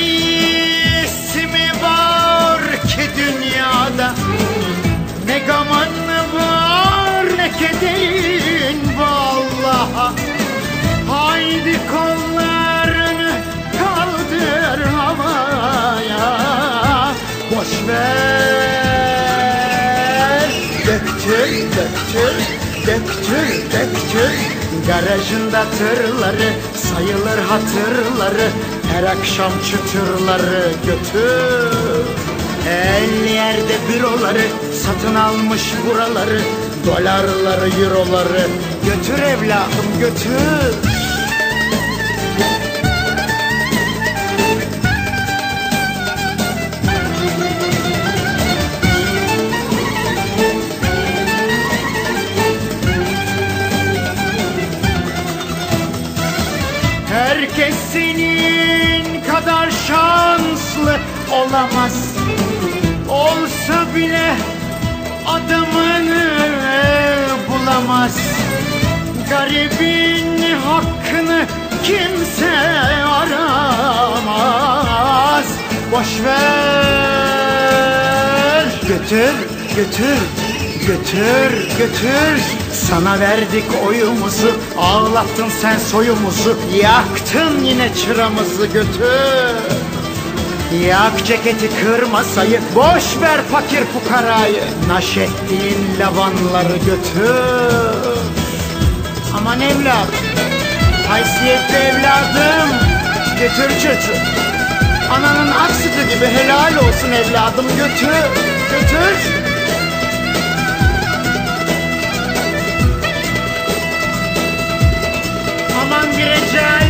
iyisi var ki dünyada? Ne gaman var ne kederin vallaha. Haydi kollarını kaldır havaya. Boş ver. Döktür, döktür, döktür, döktür. Garajında tırları sayılır hatırları Her akşam çıtırları götür. El yerde büroları satın almış buraları Dolarları, euroları Götür evladım götür Herkes senin kadar şanslı olamaz. Olsa bile adamını bulamaz. Garibin hakkını kimse aramaz. Boş ver. Götür, götür, götür, götür Sana verdik oyumuzu. Ağlattın sen soyumuzu. Yaktın yine çıramızı götür. Yak ceketi kır masayı. Boş ver fakir fukarayı. Naşettiğin lavanları götür. Aman evladım. Haysiyetli evladım. Götür çocuğu. Ananın ak gibi helal olsun evladım. Götür Götür Aman bir ecalim